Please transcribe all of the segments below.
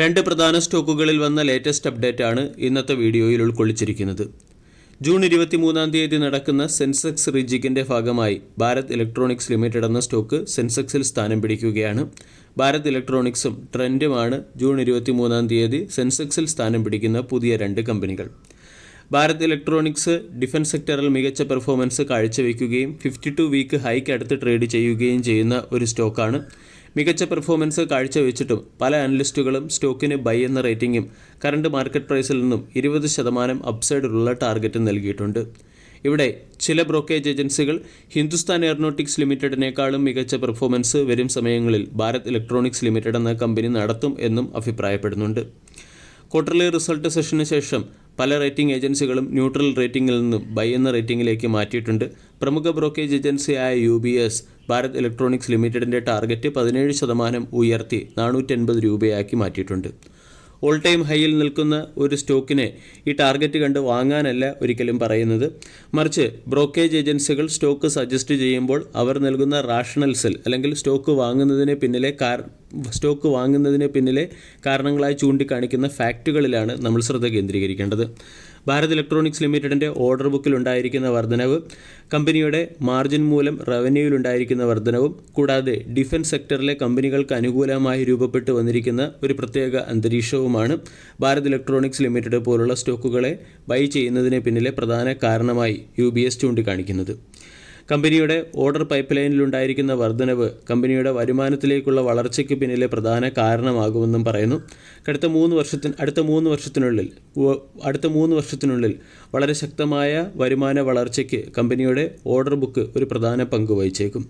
രണ്ട് പ്രധാന സ്റ്റോക്കുകളിൽ വന്ന ലേറ്റസ്റ്റ് അപ്ഡേറ്റ് ആണ് ഇന്നത്തെ വീഡിയോയിൽ ഉൾക്കൊള്ളിച്ചിരിക്കുന്നത്. ജൂൺ ഇരുപത്തി മൂന്നാം തീയതി നടക്കുന്ന സെൻസെക്സ് റിജിക്കിന്റെ ഭാഗമായി ഭാരത് ഇലക്ട്രോണിക്സ് ലിമിറ്റഡ് എന്ന സ്റ്റോക്ക് സെൻസെക്സിൽ സ്ഥാനം പിടിക്കുകയാണ്. ഭാരത് ഇലക്ട്രോണിക്സും ട്രെൻഡുമാണ് ജൂൺ ഇരുപത്തി മൂന്നാം തീയതി സെൻസെക്സിൽ സ്ഥാനം പിടിക്കുന്ന പുതിയ രണ്ട് കമ്പനികൾ. ഭാരത് ഇലക്ട്രോണിക്സ് ഡിഫൻസ് സെക്ടറിൽ മികച്ച പെർഫോമൻസ് കാഴ്ചവെക്കുകയും ഫിഫ്റ്റി ടു വീക്ക് ഹൈക്ക് അടുത്ത് ട്രേഡ് ചെയ്യുകയും ചെയ്യുന്ന ഒരു സ്റ്റോക്കാണ് മികച്ച പെർഫോമൻസ് കാഴ്ചവെച്ചിട്ടും പല അനലിസ്റ്റുകളും സ്റ്റോക്കിന് ബൈ എന്ന റേറ്റിംഗും കറണ്ട് മാർക്കറ്റ് പ്രൈസിൽ നിന്നും ഇരുപത് ശതമാനം അപ്സൈഡിലുള്ള ടാർഗറ്റും നൽകിയിട്ടുണ്ട്. ഇവിടെ ചില ബ്രോക്കേജ് ഏജൻസികൾ ഹിന്ദുസ്ഥാൻ എയറോനോട്ടിക്സ് ലിമിറ്റഡിനേക്കാളും മികച്ച പെർഫോമൻസ് വരും സമയങ്ങളിൽ ഭാരത് ഇലക്ട്രോണിക്സ് ലിമിറ്റഡ് എന്ന കമ്പനി നടത്തും എന്നും അഭിപ്രായപ്പെടുന്നുണ്ട്. ക്വാർട്ടർലി റിസൾട്ട് സെഷന് ശേഷം പല റേറ്റിംഗ് ഏജൻസികളും ന്യൂട്രൽ റേറ്റിംഗിൽ നിന്നും ബൈ എന്ന റേറ്റിംഗിലേക്ക് മാറ്റിയിട്ടുണ്ട്. പ്രമുഖ ബ്രോക്കേജ് ഏജൻസിയായ U B S Bharat electronics ലിമിറ്റഡിന്റെ ടാർഗറ്റ് പതിനേഴ് ശതമാനം ഉയർത്തി നാനൂറ്റൻപത് രൂപയാക്കി മാറ്റിയിട്ടുണ്ട്. ഓൾ ടൈം ഹൈയിൽ നിൽക്കുന്ന ഒരു സ്റ്റോക്കിനെ ഈ ടാർഗറ്റ് കണ്ട് വാങ്ങാനല്ല ഒരിക്കലും പറയുന്നത്. മറിച്ച് ബ്രോക്കേജ് ഏജൻസികൾ സ്റ്റോക്ക് സജസ്റ്റ് ചെയ്യുമ്പോൾ അവർ നൽകുന്ന റാഷണൽസിൽ അല്ലെങ്കിൽ സ്റ്റോക്ക് വാങ്ങുന്നതിന് പിന്നിലെ സ്റ്റോക്ക് വാങ്ങുന്നതിന് പിന്നിലെ കാരണങ്ങളായി ചൂണ്ടിക്കാണിക്കുന്ന ഫാക്റ്റുകളിലാണ് നമ്മൾ ശ്രദ്ധ കേന്ദ്രീകരിക്കേണ്ടത്. ഭാരത് ഇലക്ട്രോണിക്സ് ലിമിറ്റഡിന്റെ ഓർഡർ ബുക്കിൽ ഉണ്ടായിരിക്കുന്ന വർധനവ് കമ്പനിയുടെ മാർജിൻ മൂലം റവന്യൂവിൽ ഉണ്ടായിരിക്കുന്ന വർധനവും കൂടാതെ ഡിഫൻസ് സെക്ടറിലെ കമ്പനികൾക്ക് അനുകൂലമായി രൂപപ്പെട്ടു വന്നിരിക്കുന്ന ഒരു പ്രത്യേക അന്തരീക്ഷവുമാണ് ഭാരത് ഇലക്ട്രോണിക്സ് ലിമിറ്റഡ് പോലുള്ള സ്റ്റോക്കുകളെ ബൈ ചെയ്യുന്നതിന് പിന്നിലെ പ്രധാന കാരണമായി യു ബി എസ് ചൂണ്ടിക്കാണിക്കുന്നത്. കമ്പനിയുടെ ഓർഡർ പൈപ്പ് ലൈനിലുണ്ടായിരിക്കുന്ന വർധനവ് കമ്പനിയുടെ വരുമാനത്തിലേക്കുള്ള വളർച്ചയ്ക്ക് പിന്നിലെ പ്രധാന കാരണമാകുമെന്നും പറയുന്നു. അടുത്ത മൂന്ന് വർഷത്തിന് അടുത്ത മൂന്ന് വർഷത്തിനുള്ളിൽ അടുത്ത മൂന്ന് വർഷത്തിനുള്ളിൽ വളരെ ശക്തമായ വരുമാന വളർച്ചയ്ക്ക് കമ്പനിയുടെ ഓർഡർ ബുക്ക് ഒരു പ്രധാന പങ്ക് വഹിച്ചേക്കും.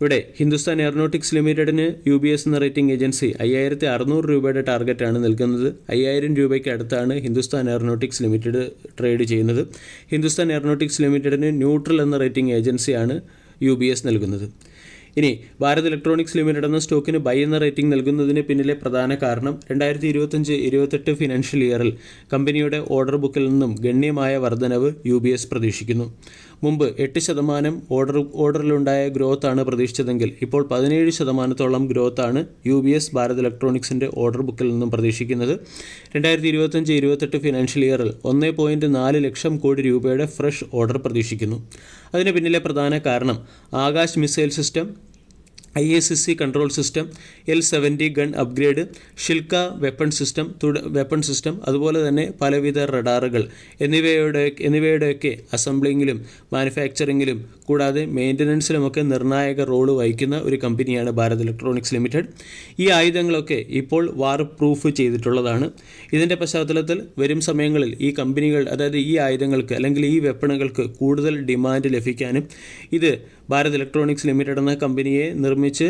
ഇവിടെ ഹിന്ദുസ്ഥാൻ എയറോനോട്ടിക്സ് ലിമിറ്റഡിന് യു ബി എസ് എന്ന റേറ്റിംഗ് ഏജൻസി അയ്യായിരത്തി അറുന്നൂറ് രൂപയുടെ ടാർഗറ്റാണ് നൽകുന്നത് അയ്യായിരം രൂപയ്ക്ക് അടുത്താണ് ഹിന്ദുസ്ഥാൻ എയറോനോട്ടിക്സ് ലിമിറ്റഡ് ട്രേഡ് ചെയ്യുന്നത്. ഹിന്ദുസ്ഥാൻ എയറോനോട്ടിക്സ് ലിമിറ്റഡിന് ന്യൂട്രൽ എന്ന റേറ്റിംഗ് ഏജൻസിയാണ് യു ബി എസ് നൽകുന്നത്. ഇനി ഭാരത് ഇലക്ട്രോണിക്സ് ലിമിറ്റഡ് എന്ന സ്റ്റോക്കിന് ബൈ എന്ന റേറ്റിംഗ് നൽകുന്നതിന് പിന്നിലെ പ്രധാന കാരണം രണ്ടായിരത്തി ഇരുപത്തഞ്ച് ഇരുപത്തെട്ട് ഫിനാൻഷ്യൽ ഇയറിൽ കമ്പനിയുടെ ഓർഡർ ബുക്കിൽ നിന്നും ഗണ്യമായ വർധനവ് യു പ്രതീക്ഷിക്കുന്നു. മുമ്പ് എട്ട് ശതമാനം ഓർഡർ ഓർഡറിലുണ്ടായ ആണ് പ്രതീക്ഷിച്ചതെങ്കിൽ ഇപ്പോൾ പതിനേഴ് ശതമാനത്തോളം ഗ്രോത്താണ് യു ബി എസ് ഭാരത് ഇലക്ട്രോണിക്സിന്റെ ഓർഡർ ബുക്കിൽ നിന്നും പ്രതീക്ഷിക്കുന്നത്. രണ്ടായിരത്തി ഇരുപത്തഞ്ച് ഇരുപത്തെട്ട് ഫിനാൻഷ്യൽ ഇയറിൽ ഒന്ന് പോയിന്റ് നാല് ലക്ഷം കോടി രൂപയുടെ ഫ്രഷ് ഓർഡർ പ്രതീക്ഷിക്കുന്നു. അതിന് പിന്നിലെ പ്രധാന കാരണം Akash missile system I A C C control system L seventy gun upgrade Shilka weapon system weapon system അതുപോലെ തന്നെ പലവിധ റഡാറുകൾ എന്നിവയുടെ എന്നിവയുടെയൊക്കെ അസംബ്ലിങ്ങിലും മാനുഫാക്ചറിങ്ങിലും കൂടാതെ മെയിന്റനൻസിലുമൊക്കെ നിർണായക റോൾ വഹിക്കുന്ന ഒരു കമ്പനിയാണ് ഭാരത് ഇലക്ട്രോണിക്സ് ലിമിറ്റഡ് ഈ ആയുധങ്ങളൊക്കെ ഇപ്പോൾ വാർ പ്രൂഫ് ചെയ്തിട്ടുള്ളതാണ്. ഇതിന്റെ പശ്ചാത്തലത്തിൽ വരും സമയങ്ങളിൽ ഈ കമ്പനികൾ അതായത് ഈ ആയുധങ്ങൾക്ക് അല്ലെങ്കിൽ ഈ വെപ്പണുകൾക്ക് കൂടുതൽ ഡിമാൻഡ് ലഭിക്കാനും ഇത് ഭാരത് ഇലക്ട്രോണിക്സ് ലിമിറ്റഡ് എന്ന കമ്പനിയെ നിർമ്മിച്ച്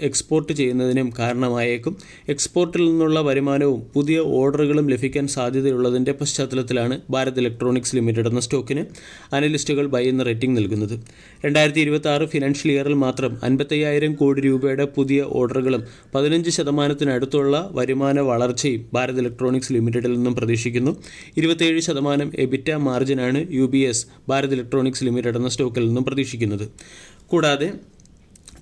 എക്സ്പോർട്ട് ചെയ്യുന്നതിനും കാരണമായേക്കും. എക്സ്പോർട്ടിൽ നിന്നുള്ള വരുമാനവും പുതിയ ഓർഡറുകളും ലഭിക്കാൻ സാധ്യതയുള്ളതിന്റെ പശ്ചാത്തലത്തിലാണ് ഭാരത് ഇലക്ട്രോണിക്സ് ലിമിറ്റഡ് എന്ന സ്റ്റോക്കിന് അനലിസ്റ്റുകൾ ബൈ എന്ന റേറ്റിംഗ് നൽകുന്നത്. രണ്ടായിരത്തി ഇരുപത്തി ആറ് ഫിനാൻഷ്യൽ ഇയറിൽ മാത്രം അൻപത്തയ്യായിരം കോടി രൂപയുടെ പുതിയ ഓർഡറുകളും പതിനഞ്ച് ശതമാനത്തിനടുത്തുള്ള വരുമാന വളർച്ചയും ഭാരത് ഇലക്ട്രോണിക്സ് ലിമിറ്റഡിൽ നിന്നും പ്രതീക്ഷിക്കുന്നു. ഇരുപത്തേഴ് ശതമാനം EBITA മാർജിനാണ് U B S Bharat electronics limited എന്ന സ്റ്റോക്കിൽ നിന്നും പ്രതീക്ഷിക്കുന്നത്. കൂടാതെ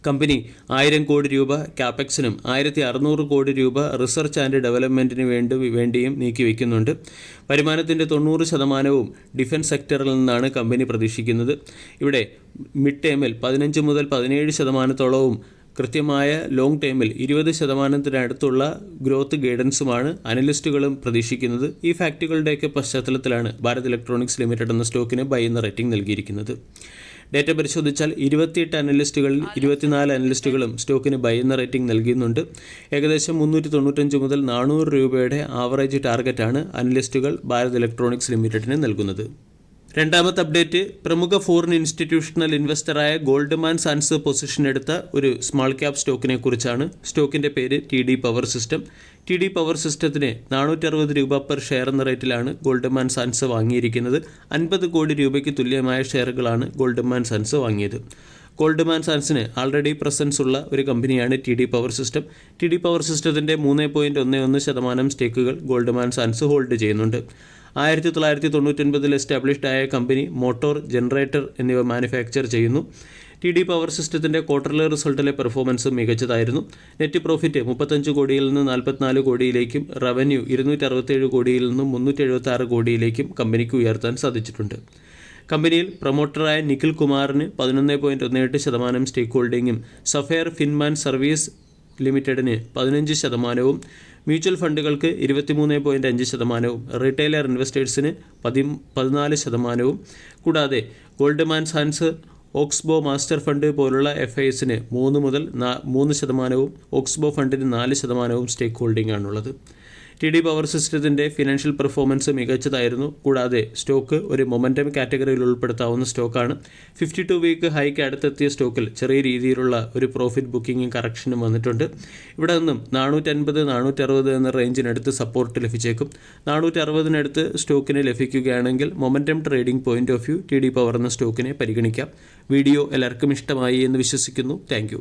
കമ്പനി ആയിരം കോടി രൂപ ക്യാപെക്സിനും ആയിരത്തി അറുന്നൂറ് കോടി രൂപ റിസർച്ച് ആൻഡ് ഡെവലപ്മെന്റിന് വേണ്ടി വേണ്ടിയും നീക്കിവെക്കുന്നുണ്ട് വരുമാനത്തിന്റെ തൊണ്ണൂറ് ശതമാനവും ഡിഫൻസ് സെക്ടറിൽ നിന്നാണ് കമ്പനി പ്രതീക്ഷിക്കുന്നത്. ഇവിടെ മിഡ് ടേമിൽ പതിനഞ്ച് മുതൽ പതിനേഴ് ശതമാനത്തോളവും കൃത്യമായ ലോങ് ടൈമിൽ ഇരുപത് ശതമാനത്തിനടുത്തുള്ള ഗ്രോത്ത് ഗൈഡൻസുമാണ് അനലിസ്റ്റുകളും പ്രതീക്ഷിക്കുന്നത്. ഈ ഫാക്റ്റുകളുടെയൊക്കെ പശ്ചാത്തലത്തിലാണ് ഭാരത് ഇലക്ട്രോണിക്സ് ലിമിറ്റഡ് എന്ന സ്റ്റോക്കിന് ബൈ എന്ന റേറ്റിംഗ് നൽകിയിരിക്കുന്നത്. ഡേറ്റ പരിശോധിച്ചാൽ ഇരുപത്തിയെട്ട് അനലിസ്റ്റുകളിൽ ഇരുപത്തിനാല് അനലിസ്റ്റുകളും സ്റ്റോക്കിന് ബൈ എന്ന റേറ്റിംഗ് നൽകുന്നുണ്ട് ഏകദേശം മുന്നൂറ്റി തൊണ്ണൂറ്റഞ്ച് മുതൽ നാനൂറ് രൂപയുടെ ആവറേജ് ടാർഗറ്റാണ് അനലിസ്റ്റുകൾ ഭാരത് ഇലക്ട്രോണിക്സ് ലിമിറ്റഡിന് നൽകുന്നത്. രണ്ടാമത്തെ അപ്ഡേറ്റ് പ്രമുഖ ഫോറിൻ ഇൻസ്റ്റിറ്റ്യൂഷണൽ ഇൻവെസ്റ്ററായ ഗോൾഡ്മാൻ സാൻസ് പൊസിഷൻ എടുത്ത ഒരു സ്മാൾ ക്യാപ് സ്റ്റോക്കിനെ കുറിച്ചാണ്. സ്റ്റോക്കിന്റെ പേര് T D power system T D power സിസ്റ്റത്തിന് നാനൂറ്ററുപത് രൂപ പെർ ഷെയർ എന്ന റേറ്റിലാണ് ഗോൾഡ്മാൻ സാൻസ് വാങ്ങിയിരിക്കുന്നത്. അൻപത് കോടി രൂപയ്ക്ക് തുല്യമായ ഷെയറുകളാണ് ഗോൾഡ്മാൻ സാൻസ് വാങ്ങിയത്. ഗോൾഡ്മാൻ സാൻസിന് ആൾറെഡി പ്രസൻസ് ഉള്ള ഒരു കമ്പനിയാണ് T D power system T D power സിസ്റ്റത്തിന്റെ മൂന്ന് പോയിന്റ് ഒന്ന് ഒന്ന് ശതമാനം സ്റ്റേക്കുകൾ ഗോൾഡ്മാൻ സാൻസ് ഹോൾഡ് ചെയ്യുന്നുണ്ട്. ആയിരത്തി തൊള്ളായിരത്തി തൊണ്ണൂറ്റൊൻപതിൽ എസ്റ്റാബ്ലിഷ്ഡ് ആയ കമ്പനി മോട്ടോർ ജനറേറ്റർ എന്നിവ മാനുഫാക്ചർ ചെയ്യുന്നു. ടി ഡി പവർ സിസ്റ്റത്തിന്റെ ക്വാർട്ടർലി റിസൾട്ടിലെ പെർഫോമൻസ് മികച്ചതായിരുന്നു. നെറ്റ് പ്രോഫിറ്റ് മുപ്പത്തഞ്ച് കോടിയിൽ നിന്ന് നാൽപ്പത്തിനാല് കോടിയിലേക്കും റവന്യൂ ഇരുന്നൂറ്റി അറുപത്തേഴ് കോടിയിൽ നിന്നും മുന്നൂറ്റി എഴുപത്തി ആറ് കോടിയിലേക്കും കമ്പനിക്ക് ഉയർത്താൻ സാധിച്ചിട്ടുണ്ട്. കമ്പനിയിൽ പ്രൊമോട്ടറായ നിഖിൽ കുമാറിന് പതിനൊന്ന് പോയിന്റ് ഒന്ന് എട്ട് ശതമാനം സ്റ്റേക്ക് ഹോൾഡിങ്ങും സഫയർ ഫിൻമാൻ സർവീസ് ലിമിറ്റഡിന് പതിനഞ്ച് ശതമാനവും മ്യൂച്വൽ ഫണ്ടുകൾക്ക് ഇരുപത്തിമൂന്ന് പോയിന്റ് അഞ്ച് ശതമാനവും റീറ്റെയിലർ ഇൻവെസ്റ്റേഴ്സിന് പതി പതിനാല് ശതമാനവും. കൂടാതെ ഗോൾഡ്മാൻ സാൻസ് ഓക്സ്ബോ മാസ്റ്റർ ഫണ്ട് പോലുള്ള എഫ് ഐ എസിന് മൂന്ന് മുതൽ നാ മൂന്ന് ശതമാനവും ഓക്സ്ബോ ഫണ്ടിന് നാല് ശതമാനവും സ്റ്റേക്ക് ഹോൾഡിംഗ് ആണുള്ളത്. ടി ഡി പവർ സിസ്റ്റത്തിന്റെ ഫിനാൻഷ്യൽ പെർഫോമൻസ് മികച്ചതായിരുന്നു. കൂടാതെ സ്റ്റോക്ക് ഒരു മൊമെന്റം കാറ്റഗറിയിൽ ഉൾപ്പെടുത്താവുന്ന സ്റ്റോക്കാണ്. ഫിഫ്റ്റി ടു വീക്ക് ഹൈക്ക് അടുത്തെത്തിയ സ്റ്റോക്കിൽ ചെറിയ രീതിയിലുള്ള ഒരു പ്രോഫിറ്റ് ബുക്കിംഗും കറക്ഷനും വന്നിട്ടുണ്ട്. ഇവിടെ നിന്നും നാനൂറ്റൻപത് നാനൂറ്ററുപത് എന്ന റേഞ്ചിനടുത്ത് സപ്പോർട്ട് ലഭിച്ചേക്കും. നാനൂറ്ററുപതിനടുത്ത് സ്റ്റോക്കിനെ ലഭിക്കുകയാണെങ്കിൽ momentum trading point of view T D power എന്ന സ്റ്റോക്കിനെ പരിഗണിക്കാം. വീഡിയോ എല്ലാവർക്കും ഇഷ്ടമായി എന്ന് വിശ്വസിക്കുന്നു. താങ്ക്